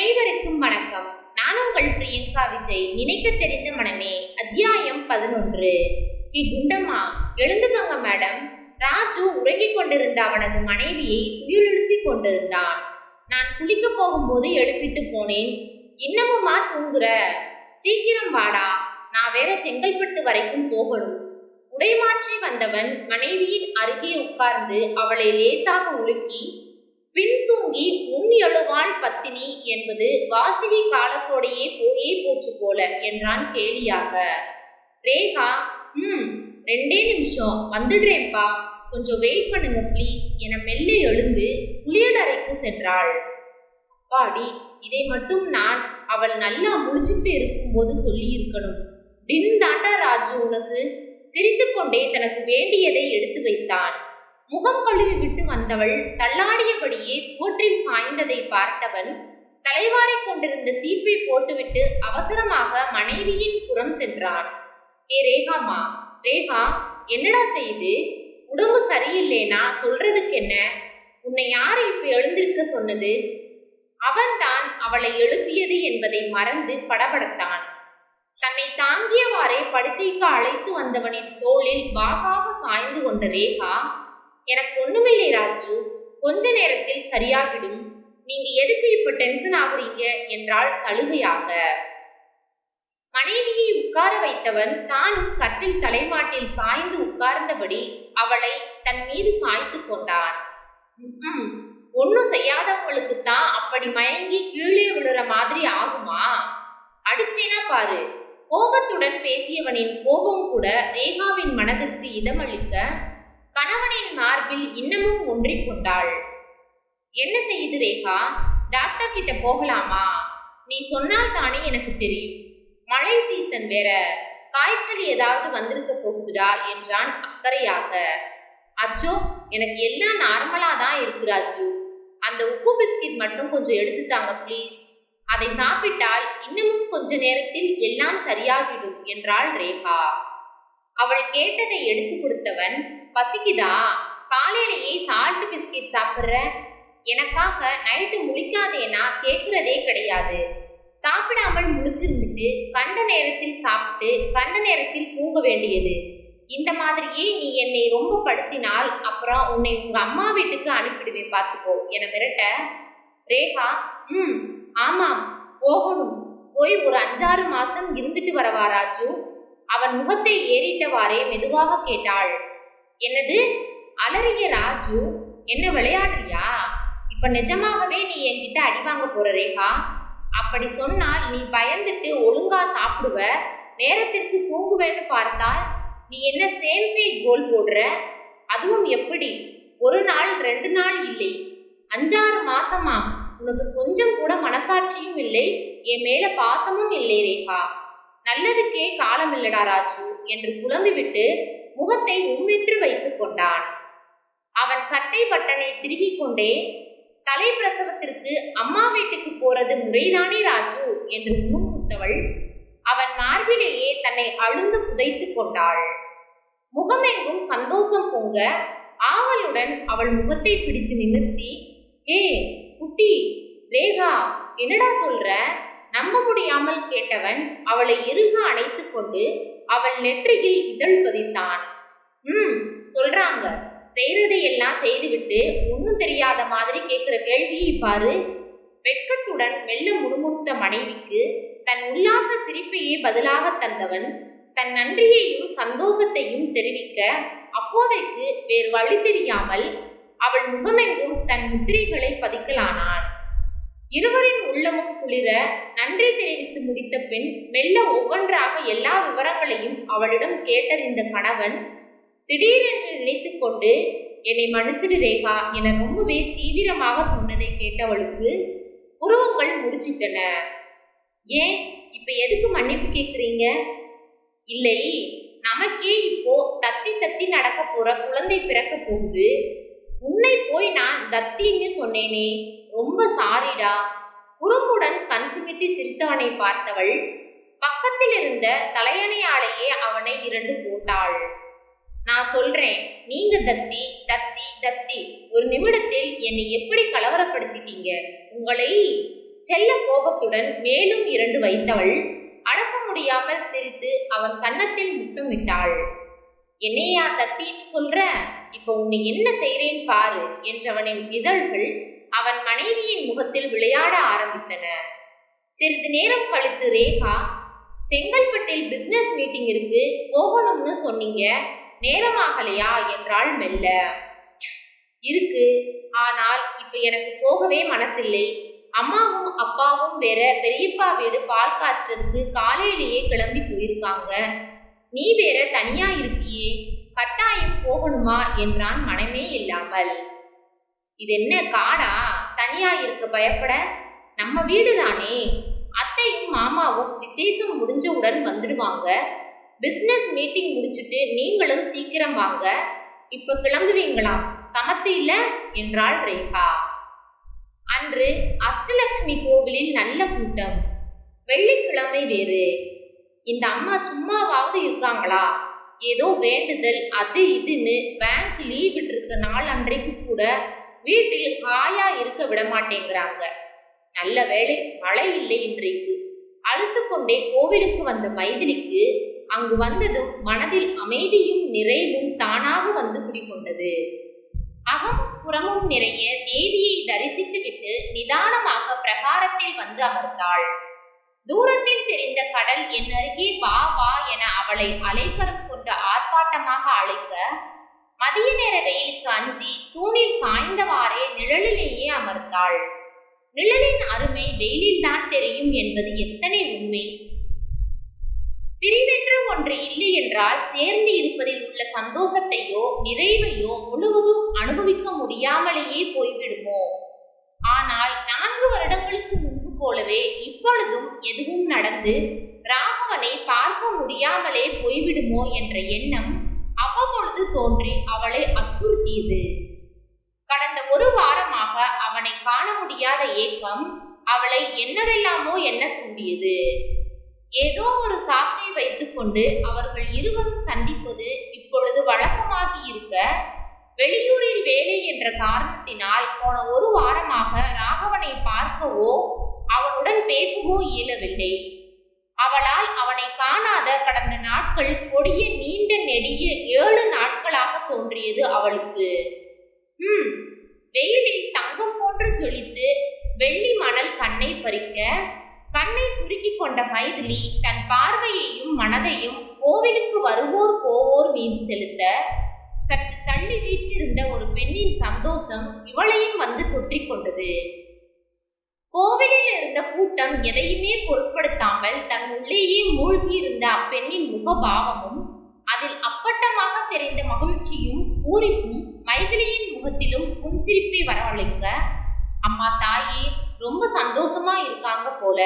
அனைவருக்கும் வணக்கம். நான் உங்கள் பிரியங்கா விஜய். நினைக்க தெரிந்த மனமே அத்தியாயம் பதினொன்று. ஏ குண்டம்மா. எழுந்துக்கங்க மேடம். ராஜு உறங்கிக் கொண்டிருந்த அவனது மனைவியை துயிலெழுப்பிக் கொண்டிருந்தான். நான் குளிக்க போகும்போது எழுப்பிட்டு போனேன். இன்னமுமா தூங்குற? சீக்கிரம் வாடா. நான் வேற செங்கல்பட்டு வரைக்கும் போகணும். உடைமாற்றி வந்தவன் மனைவியின் அருகே உட்கார்ந்து அவளை லேசாக உலுக்கி பின்தூங்கி முன் எழுவாள் பத்தினி என்பது வாசிகை காலத்தோடையே போயே போச்சு போல என்றான் கேலியாக. ரேகா ம் ரெண்டே நிமிஷம் வந்துடுறேன்ப்பா. கொஞ்சம் வெயிட் பண்ணுங்க ப்ளீஸ் என மெல்ல எழுந்து குளியலறைக்கு சென்றாள். பாடி இதை மட்டும் நான் அவள் நல்லா முடிச்சுட்டு இருக்கும்போது சொல்லி இருக்கணும் டின் தாண்டா ராஜு உனக்கு சிரித்துக்கொண்டே தனக்கு வேண்டியதை எடுத்து வைத்தான். முகம் கழுவி விட்டு வந்தவள் தள்ளாடியபடியே சுவற்றில் சாய்ந்ததை பார்த்தவன் தலைவாரை கொண்டிருந்த சீப்பை போட்டுவிட்டு அவசரமாக மனைவியின் புறம் சென்றான். ஏ ரேகாமா ரேகா என்னடா செய்து? உடம்பு சரியில்லைனா? சொல்றதுக்கு என்ன உன்னை யாரு இப்ப எழுந்திருக்க சொன்னது? அவன்தான் அவளை எழுப்பியது என்பதை மறந்து படபடத்தான். தன்னை தாங்கியவாறே படுக்கைக்கு அழைத்து வந்தவனின் தோளில் வாகாக சாய்ந்து கொண்ட ரேகா எனக்கு ஒண்ணுமில்லை ராஜு. கொஞ்ச நேரத்தில் சரியாகிடும். நீங்க எதுக்கு இப்ப டென்ஷன் ஆகுறீங்க என்றால் சலுகையாக. மனைவியை உட்கார வைத்தவன் தானும் கட்டில் தலைமாட்டில் சாய்ந்து உட்கார்ந்தபடி அவளை தன் மீது சாய்த்து கொண்டான். ஒன்னும் செய்யாதவங்களுக்கு தான் அப்படி மயங்கி கீழே விழுற மாதிரி ஆகுமா? அடிச்சேனா பாரு. கோபத்துடன் பேசியவனின் கோபம் கூட ரேகாவின் மனதிற்கு இதமளிக்க கணவனின் மார்பில் இன்னமும் ஒன்றிக் கொண்டாள். என்ன செய்யுது ரேகா? டாக்டர் கிட்ட போகலாமா? நீ சொன்னால் தானே எனக்கு தெரியும். மழை சீசன் வேற. காய்ச்சல் ஏதாவது வந்திருக்க போகுதுடா என்றான் அக்கறையாக. அச்சோ எனக்கு எல்லாம் நார்மலா தான் இருக்குராஜு அந்த உப்பு பிஸ்கட் மட்டும் கொஞ்சம் எடுத்து தாங்க ப்ளீஸ் அதை சாப்பிட்டால் இன்னமும் கொஞ்ச நேரத்தில் எல்லாம் சரியாகிடும் என்றாள் ரேகா. அவள் கேட்டதை எடுத்து கொடுத்தவன் பசிக்குதா? காலையிலேயே சால்ட் பிஸ்கெட் சாப்பிட்ற எனக்காக நைட்டு முழிக்காதேனா கேட்குறதே கிடையாது. சாப்பிடாமல் முழிச்சிருந்துட்டு கண்ட நேரத்தில் சாப்பிட்டு கண்ட நேரத்தில் தூங்க வேண்டியது. இந்த மாதிரியே நீ என்னை ரொம்ப படுத்தினால் அப்புறம் உன்னை உங்க அம்மா வீட்டுக்கு அனுப்பிடுவேன் பார்த்துக்கோ. என மிரட்ட ரேகா ம் ஆமாம் போகணும். போய் ஒரு அஞ்சாறு மாசம் இருந்துட்டு வரவாராஜு அவன் முகத்தை ஏறிட்டவாறே மெதுவாக கேட்டாள். என்னது? அலறிய ராஜு என்ன விளையாடுறியா? இப்ப நிஜமாகவே நீ என்கிட்ட அடி வாங்க போற ரேகா? அப்படி சொன்னால் நீ பயந்துட்டு ஒழுங்கா சாப்பிடுவ. நேரத்திற்கு தூங்குவேன்னு பார்த்தால் நீ என்ன சேம் சைட் கோல் போடுற? அதுவும் எப்படி? ஒரு நாள் ரெண்டு நாள் இல்லை. அஞ்சாறு மாசமா உனக்கு கொஞ்சம் கூட மனசாட்சியும் இல்லை. என் மேல பாசமும் இல்லை ரேகா. நல்லதுக்கே காலம் இல்லடா ராஜு என்று புலம்பிவிட்டு முகத்தை உம்மென்று வைத்துக் கொண்டான். அவன் சட்டை பட்டனை திருகிக் கொண்டே தலை பிரசவத்திற்கு அம்மா வீட்டுக்கு போறது முறைதானே ராஜு என்று முணுமுணுத்தவள் அவன் மார்பிலேயே தன்னை அழுந்து புதைத்துக் கொண்டாள். முகமெங்கும் சந்தோஷம் பொங்க ஆவலுடன் அவள் முகத்தை பிடித்து நிமிர்த்தி ஏ குட்டி ரேகா என்னடா சொல்ற? நம்ப முடியாமல் கேட்டவன் அவளை இறுக அணைத்து கொண்டு அவள் நெற்றியில் இதழ் பதித்தான். ம் சொல்றாங்க. செய்யறதை எல்லாம் செய்துவிட்டு ஒன்றும் தெரியாத மாதிரி கேட்கிற கேள்வியை பாரு. வெட்கத்துடன் மெல்ல முணுமுணுத்த மனைவிக்கு தன் உல்லாச சிரிப்பையே பதிலாக தந்தவன் தன் நன்றியையும் சந்தோஷத்தையும் தெரிவிக்க அப்போதைக்கு வேறு வழி தெரியாமல் அவள் முகமெங்கும் தன் முத்திரைகளை பதிக்கலானான். இருவரின் உள்ளமும் குளிர நன்றி தெரிவித்து முடித்த பின் மெல்ல ஒவ்வொன்றாக எல்லா விவரங்களையும் அவளிடம் கேட்டறிந்த கணவன் திடீரென்று நினைத்து கொண்டு என்னை மன்னிச்சிடு ரேகா என ரொம்பவே தீவிரமாக சொன்னதை கேட்டவளுக்கு உருவங்கள் முடிச்சிட்டன. ஏன்? இப்ப எதுக்கு மன்னிப்பு கேட்குறீங்க இல்லை நமக்கே இப்போ தத்தி தத்தி நடக்க போற குழந்தை பிறக்க போகுது. உன்னை போய் நான் தத்தின்னு சொன்னேனே ரொம்ப சாரிடா. குறும்புடன் கண் சிமிட்டி சிரித்தவனை பார்த்தவள் பக்கத்தில் இருந்த தலையணையாலேயே அவனை இரண்டு போட்டாள். நான் சொல்றேன் நீங்க தத்தி தத்தி தத்தி. ஒரு நிமிடத்தில் என்னை எப்படி கலவரப்படுத்திட்டீங்க? உங்களை செல்ல கோபத்துடன் மேலும் இரண்டு வைத்தவள் அடக்க முடியாமல் சிரித்து அவன் கன்னத்தில் முத்தமிட்டாள். என்னையா தத்தின்னு சொல்ற? இப்போ உன்னை என்ன செய்றேன் பாரு என்றவனின் இதழ்கள் அவன் மனைவியின் முகத்தில் விளையாட ஆரம்பித்தன. சிறிது நேரம் கழித்து ரேகா செங்கல்பட்டில் பிசினஸ் மீட்டிங் இருக்கு போகணும்னு சொன்னீங்க நேரமாகலையா? என்றாள் மெல்ல. இருக்கு ஆனால் இப்ப எனக்கு போகவே மனசில்லை. அம்மாவும் அப்பாவும் வேற பெரியப்பா வீடு பால் காய்ச்சறதுக்கு காலையிலேயே கிளம்பி போயிருக்காங்க. நீ வேற தனியா இருப்பியே கட்டாயம் போகணுமா? என்றான் மனமே இல்லாமல். இது என்ன காடா? தனியா இருக்க பயப்பட. நம்ம வீடு தானே அத்தையும் மாமாவும் விசேஷம் முடிஞ்சவுடன் வந்துடுவாங்க. பிசினஸ் மீட்டிங் முடிச்சுட்டு நீங்களும் சீக்கிரம் வாங்க. இப்ப கிளம்புவீங்களாம் சமத்து இல்ல? என்றாள் ரேகா. அன்று அஷ்டலட்சுமி கோவிலில் நல்ல கூட்டம். வெள்ளிக்கிழமை வேறு. இந்த அம்மா சும்மாவாவது இருக்காங்களா? ஏதோ வேண்டுதல் அது இதுன்னு பேங்க் லீவ் விட்டிருக்க நாள் அன்றைக்கு கூட வீட்டில் ஹாயா இருக்க விட மாட்டேங்கிறாங்க நல்ல வேளை மழை இல்லை இன்றைக்கு. அழுத்து கொண்டே கோவிலுக்கு வந்த மைதிலிக்கு அங்கு வந்ததும் மனதில் அமைதியும் நிறைவும் தானாக வந்து குடிகொண்டது. அகம் புறமும் நிறைய தேவியை தரிசித்துவிட்டு நிதானமாக பிரகாரத்தில் வந்து அமர்ந்தாள். தூரத்தில் தெரிந்த கடல் என் அருகே வா வா என அவளை அலைக்கரம் கொண்டு ஆர்ப்பாட்டமாக அழைக்க மதிய நேர வெயிலுக்கு அஞ்சி தூணில் சாய்ந்தவாறே நிழலிலேயே அமர்ந்தாள். நிழலின் அருமை வெயிலில் தான் தெரியும் என்பது எத்தனை உண்மை? பிரிவென்று ஒன்று இல்லை என்றால் சேர்ந்து இருப்பதில் உள்ள சந்தோஷத்தையோ நிறைவையோ முழுவதும் அனுபவிக்க முடியாமலேயே போய்விடுமோ? ஆனால் நான்கு வருடங்களுக்கு முன்பு போலவே இப்பொழுதும் எதுவும் நடந்து ராகவனை பார்க்க முடியாமலே போய்விடுமோ என்ற எண்ணம் அவ்வப்பொழுது தோன்றி அவளை அச்சுறுத்தியது. கடந்த ஒரு வாரமாக அவனை காண முடியாத ஏக்கம் அவளை என்னவெல்லாமோ எண்ண தூண்டியது. ஏதோ ஒரு சாக்கை வைத்துக்கொண்டு அவர்கள் இருவரும் சந்திப்பது இப்பொழுது வழக்கமாகி இருக்க வெளியூரில் வேலை என்ற காரணத்தினால் போன ஒரு வாரமாக ராகவனை பார்க்கவோ அவனுடன் பேசவோ இயலவில்லை. அவளால் அவனை காணாத கடந்த நாட்கள் கொடிய நீண்ட நெடிய ஏழு நாட்களாக தோன்றியது அவளுக்கு. ம் வெயிலில் தங்கம் போன்று ஜொலித்து வெள்ளி மணல் கண்ணை பறிக்க கண்ணை சுருக்கி கொண்ட மைதிலி தன் பார்வையையும் மனதையும் கோவிலுக்கு வருவோர் போவோர் மீது செலுத்த சற்று தள்ளி வீற்றிருந்த ஒரு பெண்ணின் சந்தோஷம் இவளையும் வந்து தொற்றிக் கொண்டது. கோவிலில் இருந்த கூட்டம் எதையுமே பொருட்படுத்தாமல் தன் உள்ளேயே மூழ்கி இருந்த அப்பெண்ணின் முகபாவமும் அதில் அப்பட்டமாக தெரிந்த மகிழ்ச்சியும் பூரிப்பும் மைதிலியின் முகத்திலும் புன்சிரிப்பை வரவழைக்க அம்மா தாயே ரொம்ப சந்தோஷமா இருக்காங்க போல.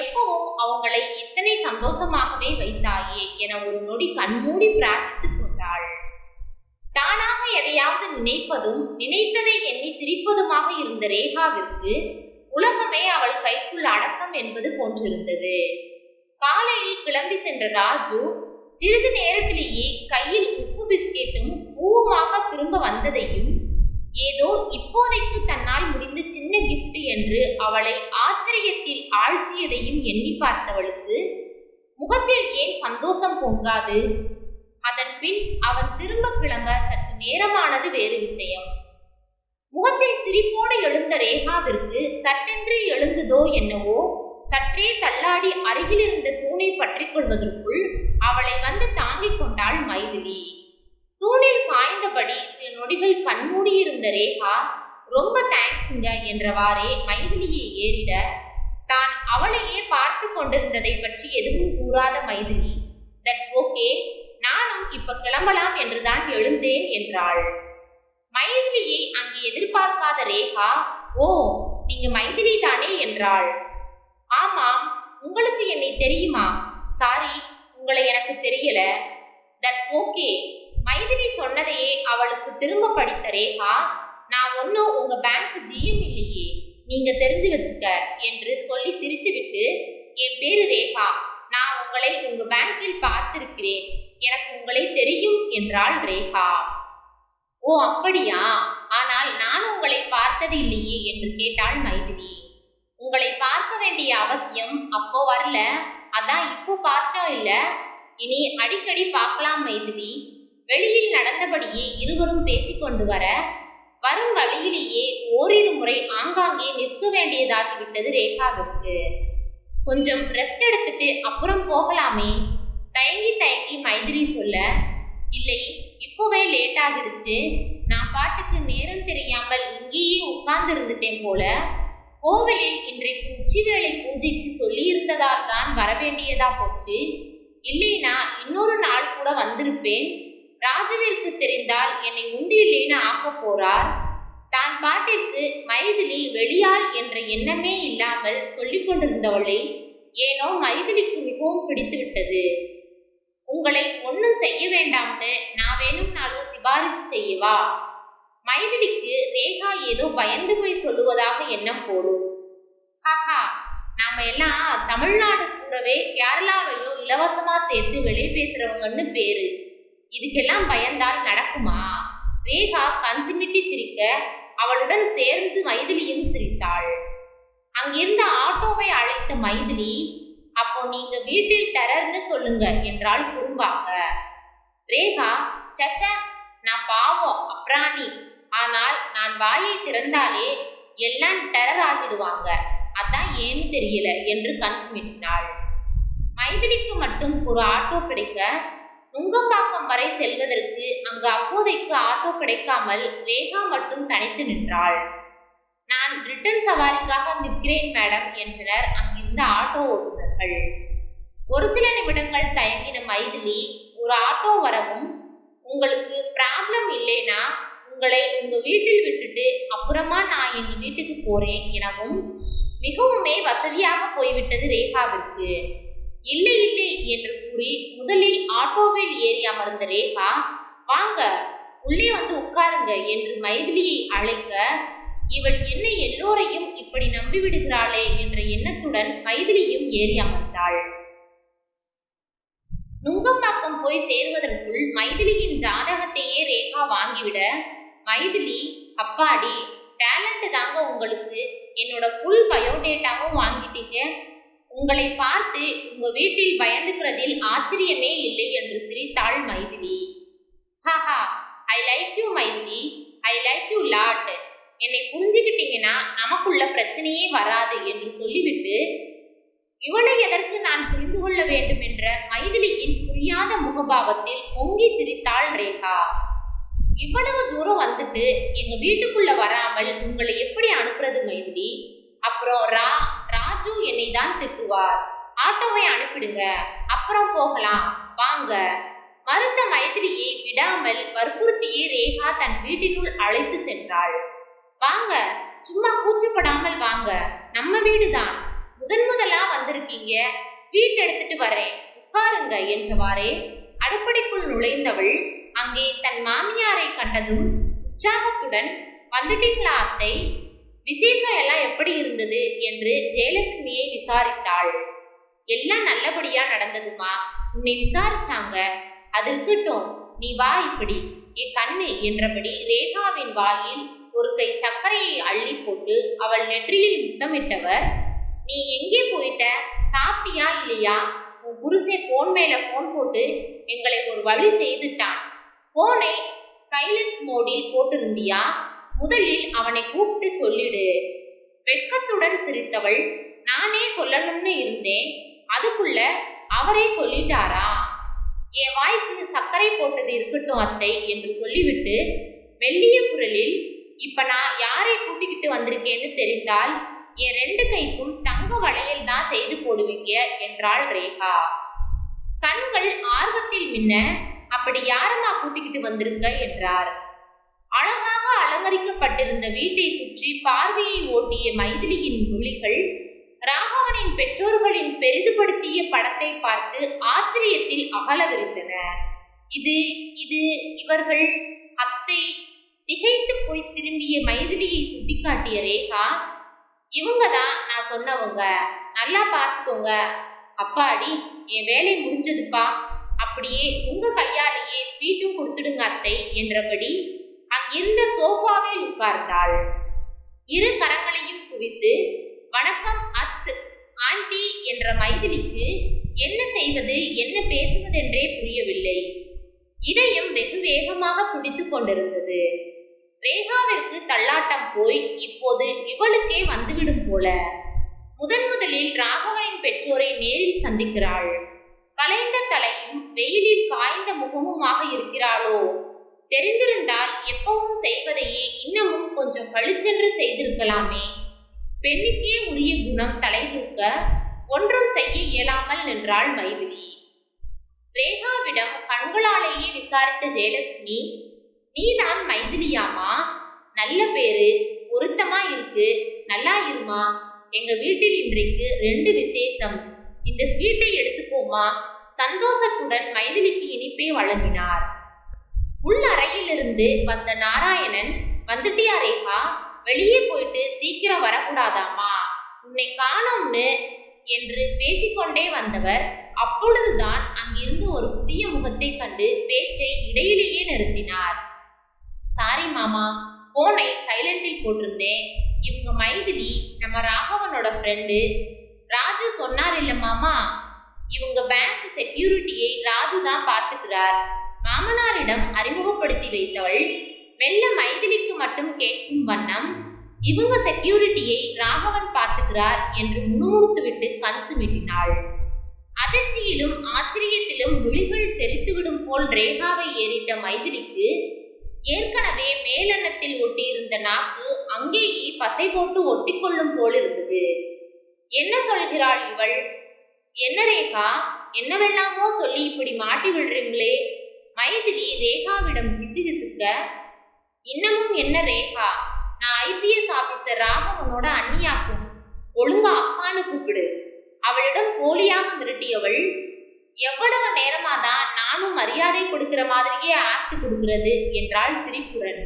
எப்பவும் அவங்களை இத்தனை சந்தோஷமாகவே வைத்தாயே என ஒரு நொடி கண்மூடி பிரார்த்தித்துக் கொண்டாள். தானாக எதையாவது நினைப்பதும் நினைத்ததை எண்ணி சிரிப்பதுமாக இருந்த ரேகாவிற்கு உலகமே அவள் கைக்குள் அடக்கம் என்பது போன்றிருந்தது. காலையில் கிளம்பி சென்ற ராஜு சிறிது நேரத்திலேயே கையில் உப்பு பிஸ்கெட்டும் பூவுமாக திரும்ப வந்ததையும் ஏதோ இப்போதைக்கு தன்னால் முடிந்த சின்ன கிஃப்ட் என்று அவளை ஆச்சரியத்தில் ஆழ்த்தியதையும் எண்ணி பார்த்தவளுக்கு முகத்தில் ஏன் சந்தோஷம் பொங்காது? அதன் பின் அவன் திரும்ப கிளம்ப சற்று நேரமானது வேறு விஷயம். முகத்தில் சிரிப்போடு எழுந்த ரேகாவிற்கு சட்டென்று எழுந்ததோ என்னவோ சற்றே தள்ளாடி அருகில் இருந்த தூணை பற்றி கொள்வதற்குள் அவளை வந்து தாங்கிக் கொண்டாள் மைதிலி. தூணில் சாய்ந்தபடி சில நொடிகள் கண்மூடியிருந்த ரேகா ரொம்ப தேங்க்ஸுங்க என்றவாறே மைதிலியை ஏறிட தான் அவளையே பார்த்து கொண்டிருந்ததை பற்றி எதுவும் கூறாத மைதிலி. தட்ஸ் ஓகே நானும் இப்ப கிளம்பலாம் என்றுதான் எழுந்தேன் என்றாள். மைதிலியை அங்கு எதிர்பார்க்காத ரேகா ஓ நீங்க மைதிலி தானே என்றாள். ஆமாம் உங்களுக்கு என்னை தெரியுமா? சாரி உங்களை எனக்கு தெரியல. தட்ஸ் ஓகே மைதிலி சொன்னதையே அவளுக்கு திரும்ப படித்த ரேகா நான் ஒன்றும் உங்க பேங்க் ஜிஎம் இல்லையே நீங்க தெரிஞ்சு வச்சுக்க என்று சொல்லி சிரித்துவிட்டு என் பேரு ரேகா நான் உங்களை உங்க பேங்கில் பார்த்திருக்கிறேன் எனக்கு உங்களை தெரியும் என்றாள் ரேகா. ஓ அப்படியா? ஆனால் நான் உங்களை பார்த்தது இல்லையே என்று கேட்டாள் மைதிலி. உங்களை பார்க்க வேண்டிய அவசியம் அப்போ வரல. அதான் இப்போ பார்த்தோம் இல்ல. இனி அடிக்கடி பார்க்கலாம் மைதிலி. வெளியில் நடந்தபடியே இருவரும் பேசிக்கொண்டு வர வரும் வழியிலேயே ஓரிரு முறை ஆங்காங்கே நிற்க வேண்டியதாகிவிட்டது ரேகாவிற்கு. கொஞ்சம் ரெஸ்ட் எடுத்துட்டு அப்புறம் போகலாமே. தயங்கி தயங்கி மைதிரி சொல்ல இல்லை இப்போவே லேட் ஆகிடுச்சு. நான் பாட்டுக்கு நேரம் தெரியாமல் இங்கேயே உட்கார்ந்து இருந்துட்டேன் போல கோவிலில் இன்றைக்கு உச்சிவேளை பூஜைக்கு சொல்லியிருந்ததால் தான் வரவேண்டியதா போச்சு. இல்லைனா இன்னொரு நாள் கூட வந்திருப்பேன். ராஜுவிற்கு தெரிந்தால் என்னை உண்டியிலேன்னு ஆக்க போறார். தான் பாட்டிற்கு மைதிலி வெளியாள் என்ற எண்ணமே இல்லாமல் சொல்லிக் கொண்டிருந்தவளை ஏனோ மைதிலிக்கு மிகவும் பிடித்து விட்டது உங்களை ஒன்றும் செய்ய வேண்டாம்னு நான் வேணும்னாலும் சிபாரிசு செய்யவா? மைதிலிக்கு ரேகா ஏதோ பயந்து போய் சொல்லுவதாக எண்ணம் போடும். ஹாஹா நாம எல்லாம் தமிழ்நாடு கூடவே கேரளாவையும் இலவசமா சேர்த்து வெளியே பேசுறவங்கன்னு பேரு. இதுக்கெல்லாம் பயந்தால் நடக்குமா? ரேகா கன்சிமிட்டி சிரிக்க அவளுடன் சேர்ந்து மைதிலியும் சிரித்தாள். அங்கிருந்த ஆட்டோவை அழைத்த மைதிலி அப்போ நீங்க வீட்டில் தரர்னு சொல்லுங்க என்றாள் குறும்பாக. ரேகா சச்ச நான் பாவம் அப்ராணி. ஆனால் நான் வாயை திறந்தாலே எல்லாம் டெரர் ஆகிடுவாங்க அதான் ஏன்னு தெரியல என்று கன்சுமிட்டினாள் மைதிலிக்கு மட்டும் ஒரு ஆட்டோ கிடைக்க நுங்கம்பாக்கம் வரை செல்வதற்கு அங்கு அப்போதைக்கு ஆட்டோ கிடைக்காமல் ரேகா மட்டும் தனித்து நின்றாள். நான் ரிட்டன் சவாரிக்காக நிற்கிறேன் மேடம் என்றனர் அங்கிருந்த ஆட்டோ ஓட்டுநர்கள். ஒரு சில நிமிடங்கள் தயங்கின மைதிலி ஒரு ஆட்டோ வரவும் உங்களுக்கு ப்ராப்ளம் இல்லைனா உங்களை உங்க வீட்டில் விட்டுட்டு அப்புறமா நான் எங்க வீட்டுக்கு போறேன் எனவும் மிகவுமே வசதியாக போய்விட்டது ரேகாவிற்கு. இல்லை இல்லை என்று கூறி முதலில் ஆட்டோவில் ஏறி அமர்ந்த ரேகா வாங்க உள்ளே வந்து உட்காருங்க என்று மைதிலியை அழைக்க இவள் என்ன எல்லோரையும் இப்படி நம்பிவிடுகிறாளே என்ற எண்ணத்துடன் மைதிலியும் ஏறி அமர்ந்தாள். நுங்கம்பாக்கம் போய் சேர்வதற்குள் மைதிலியின் ஜாதகத்தையே ரேகா வாங்கிவிட மைதிலி அப்பாடி டேலண்ட் தாங்க உங்களுக்கு. என்னோட ஃபுல் பயோடேட்டாவும் வாங்கிட்டீங்க. உங்களை பார்த்து உங்க வீட்டில் பயந்துக்கிறதில் ஆச்சரியமே இல்லை என்று சிரித்தாள் Maithili. Haha I like you Maithili. I like you lot என்னை புரிஞ்சுக்கிட்டீங்கன்னா நமக்குள்ள பிரச்சனையே வராது என்று சொல்லிவிட்டு இவளை எதற்கு நான் புரிந்து கொள்ள வேண்டும் என்ற மைதிலியின் புரியாத முகபாவத்தில் பொங்கி சிரித்தாள் ரேகா. இவ்வளவு தூரம் வந்துட்டு எங்க வீட்டுக்குள்ள வராமல் உங்களை எப்படி அனுப்புறது மைதிலி? அப்புறம் ரா ராஜு என்னை தான் திட்டுவார். ஆட்டோவை அனுப்பிடுங்க. அப்புறம் போகலாம். வாங்க. மறுத்த மைதிலியை விடாமல் வற்புறுத்தியே ரேகா தன் வீட்டினுள் அழைத்து சென்றாள். வாங்க சும்மா கூச்சப்படாமல் வாங்க. நம்ம வீடு தான் முதன் முதலா வந்திருக்கீங்க. ஸ்வீட் எடுத்துட்டு வரேன். உட்காருங்க என்றவாறே அடுப்படைக்குள் நுழைந்தவள் அங்கே தன் மாமியாரை கண்டதும் உற்சாகத்துடன் வந்துட்டீங்களா அத்தை? விசேஷம் எல்லாம் எப்படி இருந்தது? என்று ஜெயலட்சுமியை விசாரித்தாள். எல்லாம் நல்லபடியா நடந்ததுமா? உன்னை விசாரிச்சாங்க. அது இருக்கட்டும். நீ வா இப்படி. என் கண்ணு என்றபடி ரேகாவின் வாயில் ஒரு கை சர்க்கரையை அள்ளி போட்டு அவள் நெற்றியில் முத்தமிட்டவர் நீ எங்கே போயிட்ட? சாப்பிட்டியா இல்லையா? உன் குருசே போன் மேல போன் போட்டு எங்களை ஒரு வழி செய்துட்டான். போனை சைலண்ட் மோடில் போட்டிருந்தியா? முதலில் அவனை கூப்பிட்டு சொல்லிடு. வெட்கத்துடன் சிரித்தவள் நானே சொல்லணும்னு இருந்தேன். அதுக்குள்ள அவரே சொல்லிட்டாரா? என் வாய்க்கு சர்க்கரை போட்டது இருக்கட்டும் அத்தை என்று சொல்லிவிட்டு மெல்லிய குரலில் இப்ப நான் யாரை கூட்டிக்கிட்டு வந்திருக்கேன்னு தெரிந்தால் என் ரெண்டு கைக்கும் தங்க வளையல் தான் செய்து போடுவீங்க என்றாள் ரேகா. கண்கள் ஆர்வத்தில் மின்ன அப்படி யாரம்மா கூட்டிக்கிட்டு வந்திருக்க? என்றார். அழகாக அலங்கரிக்கப்பட்டிருந்த வீட்டை சுற்றி பார்வையை ஓட்டிய மைதிலியின் விழிகள் ராகவனின் பெற்றோர்களின் பெரிதுபடுத்திய படத்தை பார்த்து ஆச்சரியத்தில் அகலவிருந்தன. இது இது இவர்கள் அத்தை திகைத்து போய் திரும்பிய மைதிலியை சுட்டிக்காட்டிய ரேகா இவங்க தான் நான் சொன்னவங்க. நல்லா பார்த்துக்கோங்க. அப்பாடி என் வேலை முடிஞ்சதுப்பா. அப்படியே உங்க கையாலேயே ஸ்வீட்டும் கொடுத்துடுங்க அத்தை என்றபடி அங்கிருந்த சோஃபாவில் உட்கார்ந்தாள். இரு கரங்களையும் குவித்து வணக்கம் அத்து ஆண்டி என்ற மைதிலிக்கு என்ன செய்வது என்ன பேசுவதென்றே புரியவில்லை. இதயம் வெகு வேகமாக துடித்துக் கொண்டிருந்தது. ரேகாவிற்கு தள்ளாட்டம் போய் இப்போது இவளுக்கே வந்துவிடும் போல. முதன் முதலில் ராகவனின் பெற்றோரை நேரில் சந்திக்கிறாள். கலைந்த தலையும் வெயிலில் காய்ந்த முகமுமாக இருக்கிறாளோ? தெரிந்திருந்தால் எப்பவும் செய்வதையே இன்னமும் கொஞ்சம் பளிச்சென்று செய்திருக்கலாமே. பெண்ணுக்கே உரிய குணம் தலை தூக்க ஒன்றும் செய்ய இயலாமல் நின்றாள் மைதிலி. ரேகாவிடம் கண்களாலேயே விசாரித்த ஜெயலட்சுமி நீதான் மைதிலியாமா? நல்ல பேரு பொருத்தமா இருக்கு நல்லா இருமா? எங்க வீட்டில் இன்றைக்கு ரெண்டு விசேஷம். இந்த ஸ்வீட்டை எடுத்துக்கோமா? சந்தோஷத்துடன் மைதிலிக்கு இனிப்பே வழங்கினார். உள் அறையிலிருந்து வந்த நாராயணன் வந்துட்டியா ரேகா? வெளியே போயிட்டு சீக்கிரம் வரக்கூடாதாமா உன்னை காணோம்னு என்று பேசிக்கொண்டே வந்தவர் அப்பொழுதுதான் அங்கிருந்து ஒரு புதிய முகத்தை கண்டு பேச்சை இடையிலேயே நிறுத்தினார். சாரி மாமா போனை சைலண்டில் போட்டிருந்தேன். இவங்க மைதிலி நம்ம ராகவனோட ஃப்ரெண்டு ராஜு சொன்னார் இல்ல மாமா இவங்க பேங்க் செக்யூரிட்டியை ராஜு தான் பார்த்துக்கிறார். மாமனாரிடம் அறிமுகப்படுத்தி வைத்தவள் மெல்ல மைதிலிக்கு மட்டும் கேட்கும் வண்ணம் இவங்க செக்யூரிட்டியை ராகவன் பார்த்துக்கிறார் என்று முணுமுணுத்துவிட்டு கண் சுமிட்டினாள். அதிர்ச்சியிலும் ஆச்சரியத்திலும் விழிகள் தெரித்துவிடும் போல் ரேகாவை ஏறிட்ட மைதிலிக்கு ஏற்கனவே மேலெண்ணத்தில் ஒட்டியிருந்த நாக்கு அங்கேயே பசை போட்டு ஒட்டிக்கொள்ளும் போல் இருந்தது. என்ன சொல்கிறாள் இவள்? என்ன ரேகா? என்னவெல்லாமோ சொல்லி இப்படி மாட்டி விடுறீங்களே? மைதிலி ரேகாவிடம் பிசுகிசுக்க இன்னமும் என்ன ரேகா? நான் ஐபிஎஸ் ஆபீசர் ராகவனோட அண்ணியாக்கும் ஒழுங்கா அக்கான்னு கூப்பிடு. அவளிடம் போலியாக மிரட்டியவள் எவ்வளவு நேரமாதான் நானும் மரியாதை கொடுக்கிற மாதிரியே ஆக்ட் கொடுக்கிறது என்றாள் சிரிப்புடன்.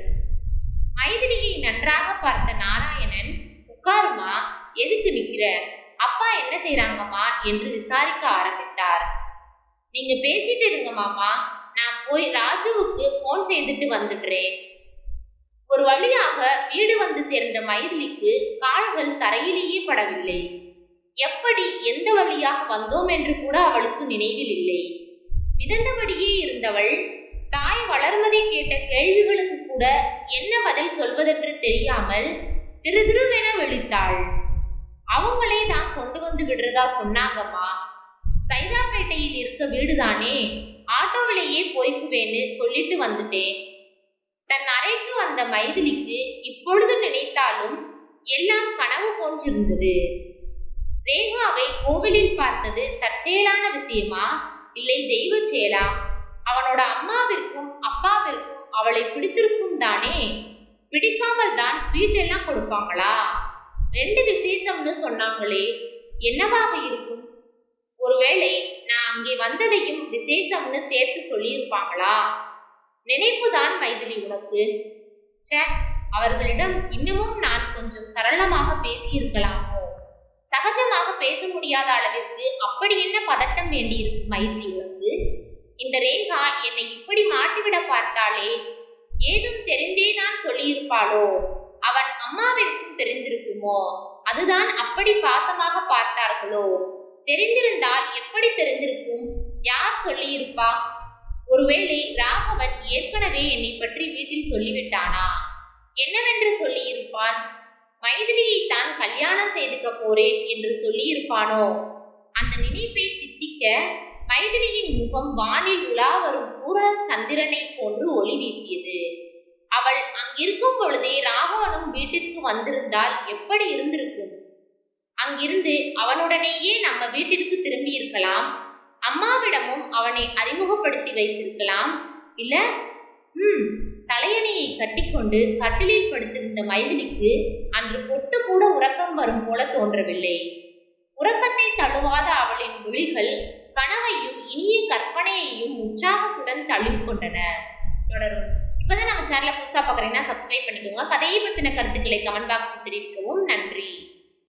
மைதிலியை நன்றாக பார்த்த நாராயணன் உட்காருமா எதுக்கு நிக்கிற? அப்பா என்ன செய்யறாங்கம்மா என்று விசாரிக்க ஆரம்பித்தார். நீங்க பேசிட்டு இருங்க மாமா நான் போய் ராஜுவுக்கு போன் செய்துட்டு வந்துடுறேன். ஒரு வழியாக வீடு வந்து சேர்ந்த மயிலிக்கு கால்கள் தரையிலேயே படவில்லை. எப்படி எந்த வழியாக வந்தோம் என்று கூட அவளுக்கு நினைவில் இல்லை. மிதந்தபடியே இருந்தவள் தாய் வளர்மதி கேட்ட கேள்விகளுக்கு கூட என்ன பதில் சொல்வதென்று தெரியாமல் திருதிருவென விழித்தாள். அவங்களே தான் கொண்டு வந்து விடுறதா சொன்னாங்கம்மா. சைதாப்பேட்டையில் இருக்க வீடுதானே ஆட்டோவிலேயே போய்க்குவேன்னு சொல்லிட்டு வந்துட்டேன். தன் அறைக்கு வந்த மைதிலிக்கு இப்பொழுது நினைத்தாலும் எல்லாம் கனவு போன்றிருந்தது. ரேகாவை கோவிலில் பார்த்தது தற்செயலான விஷயமா? இல்லை தெய்வ செயலா அவனோட அம்மாவிற்கும் அப்பாவிற்கும் அவளை பிடித்திருக்கும் தானே? பிடிக்காமல் தான் ஸ்வீட் எல்லாம் கொடுப்பாங்களா? ரெண்டு விசேஷம்னு சொன்னாங்களே என்னவாக இருக்கும்? ஒருவேளை நான் அங்கே வந்ததையும் விசேஷம்னு சேர்த்து சொல்லியிருப்பாங்களா? நினைப்புதான் மைதிலி உனக்கு. ச்சே அவர்களிடம் இன்னமும் நான் கொஞ்சம் சரளமாக பேசியிருக்கலாமோ. சகஜமாக பேச முடியாத அளவிற்கு அப்படி என்ன பதட்டம் வேண்டியிருக்கும் மைத்ரி உனக்கு இந்த ரேகா என்னை இப்படி மாட்டிவிட பார்த்தாளே ஏதும் தெரிந்தேதான் சொல்லியிருப்பாளோ? அவன் அம்மாவிற்கும் தெரிந்திருக்குமோ? அதுதான் அப்படி பாசமாக பார்த்தார்களோ? தெரிந்திருந்தால் எப்படி தெரிந்திருக்கும்? யார் சொல்லியிருப்பா? ஒருவேளை ராகவன் ஏற்கனவே என்னை பற்றி வீட்டில் சொல்லிவிட்டானா? என்னவென்று சொல்லியிருப்பான்? மைதிலியை தான் கல்யாணம் செய்துக்க போறேன் என்று சொல்லியிருப்பானோ? அந்த நினைப்பை தித்திக்க மைதிலியின் முகம் வானில் உலா வரும் பூரண சந்திரனை போன்று ஒளி வீசியது. அவள் அங்கிருக்கும் பொழுதே ராகவனும் வீட்டிற்கு வந்திருந்தால் எப்படி இருந்திருக்கும்? அங்கிருந்து அவனுடனேயே நம்ம வீட்டிற்கு திரும்பி இருக்கலாம் அம்மாவிடமும் அவனை அறிமுகப்படுத்தி வைத்திருக்கலாம். இல்ல? ம். தலையணையை கட்டிக்கொண்டு கட்டிலில் படுத்திருந்த மைதிலிக்கு அன்று பொட்டு கூட உறக்கம் வரும் போல தோன்றவில்லை. உறக்கத்தை தழுவாத அவளின் விழிகள் கனவையும் இனிய கற்பனையையும் உற்சாகத்துடன் தழுவி கொண்டன தொடரும். இப்பதான் நம்ம சேனலை புதுசா பாக்குறீங்கன்னா சப்ஸ்கிரைப் பண்ணிக்கோங்க. கதையை பற்றின கருத்துக்களை கமெண்ட் பாக்ஸில் தெரிவிக்கவும். நன்றி.